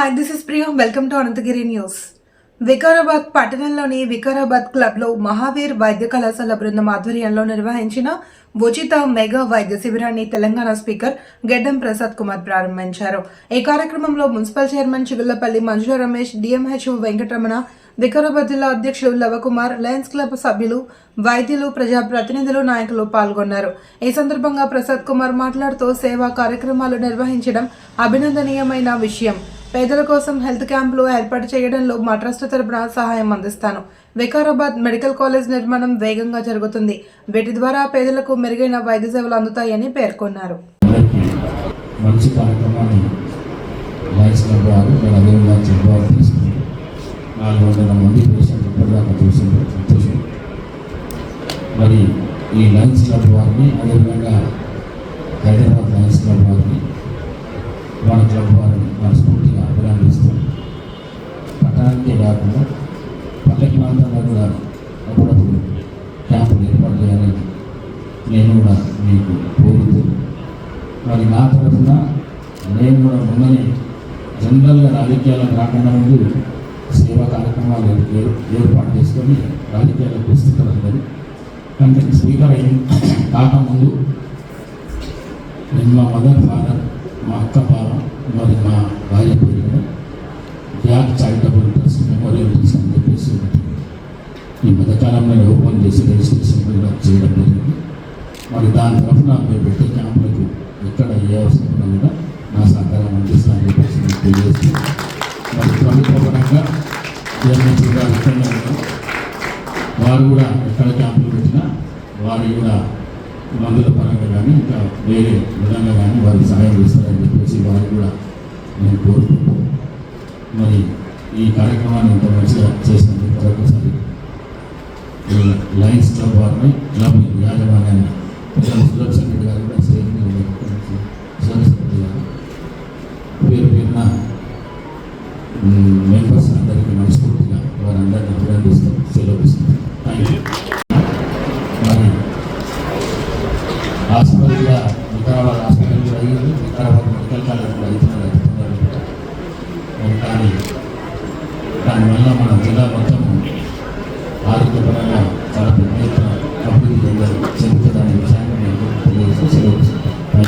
Hi this is Priyam welcome to Anantagiri news Vikarabad పట్టణంలోని వికారాబాద్ క్లబ్లో మహావీర్ వైద్య కళాశాల బృందం ఆధ్వర్యంలో నిర్వహించిన ఉచిత మెగా వైద్య శిబిరాన్ని తెలంగాణ స్పీకర్ గెడ్డం ప్రసాద్ కుమార్ ప్రారంభించారు. ఈ కార్యక్రమంలో municipal chairman Chigullapalli Manjula Ramesh DMHO Venkataramana Vikarabad జిల్లా అధ్యక్షులు లవకుమార్ లయన్స్ క్లబ్ సభ్యులు వైద్యులు ప్రజా ప్రతినిధులు నాయకులు పాల్గొన్నారు. ఈ సందర్భంగా ప్రసాద్ కుమార్ మాట్లాడుతూ సేవా కార్యక్రమాలు నిర్వహించడం అభినందనీయమైన విషయం. పేదల కోసం హెల్త్ క్యాంపులు ఏర్పాటు చేయడంలో మా ట్రస్ట్ తరపున సహాయం అందిస్తాను. వికారాబాద్ మెడికల్ కాలేజ్ నిర్మాణం వేగంగా జరుగుతుంది. వీటి ద్వారా పేదలకు మెరుగైన వైద్య సేవలు అందుతాయని పేర్కొన్నారు. అందరికీ మంచి కార్యక్రమాన్ని లైన్స్ క్లబ్ మంది మరి ఈ లయన్స్ క్లబ్ వారిని అదేవిధంగా హైదరాబాద్ లయన్స్ క్లబ్ వారిని మన క్లబ్ వారిని మనస్ఫూర్తిగా కాకుండా పల్లె ప్రాంతాల్లో కూడా అప్పుడప్పుడు క్యాంపులు ఏర్పాటు చేయాలని నేను కూడా మీకు కోరుతూ మరి నా తరఫున నేను కూడా మొన్ననే జనరల్గా రాజకీయాలకు రాకుండా ముందు సేవా కార్యక్రమాలు ఏర్పాటు చేసుకొని రాజకీయాలకు వస్తుంటారు అందరూ కానీ స్పీకర్ అయిన కాకముందు నేను మా మదర్ ఫాదర్ మా అక్క బావ మరి మా భార్య పేరు కూడా back charitable trust memorial trust అని చెప్పేసి ఒకటి ఆన్లైన్ ఓపెన్ చేసి రిజిస్ట్రేషన్ కూడా చేయడం జరిగింది. మరి దాని తరఫున మీరు పెట్టే క్యాంపులకు ఎక్కడ ఏ అవసరం ఉన్నా కూడా నా సహకారం అందిస్తానని చెప్పేసి నేను తెలియజేస్తూ మరి ప్రభుత్వ పరంగా జగన్మోహన్ కూడా వారు కూడా ఎక్కడ క్యాంపులు పెట్టినా వారు కూడా మందుల పరంగా కానీ ఇంకా వేరే విధంగా కానీ వారికి సహాయం చేస్తారని చెప్పేసి వారు కూడా నేను కోరుకుంటూ మరి ఈ కార్యక్రమాన్ని ఇంత మంచిగా చేసిన లయన్స్ క్లబ్ వారిని క్లబ్ యాజమాన్యాన్ని సులభ సెక్రటరీ గారు కూడా స్టేజ్ మీద సులభ సెక్రటరీ గారు పేరు పేరున మెంబర్స్ అందరికీ మనస్ఫూర్తిగా వారందరినీ అభినందిస్తూ సెలవుస్తుంది థ్యాంక్ యూ మరి హాస్పిటల్గా వికారాబాద్ హాస్పిటల్ కూడా అయ్యింది. వికారాబాద్ మెడికల్ కాలేజ్ కూడా అవుతున్నారు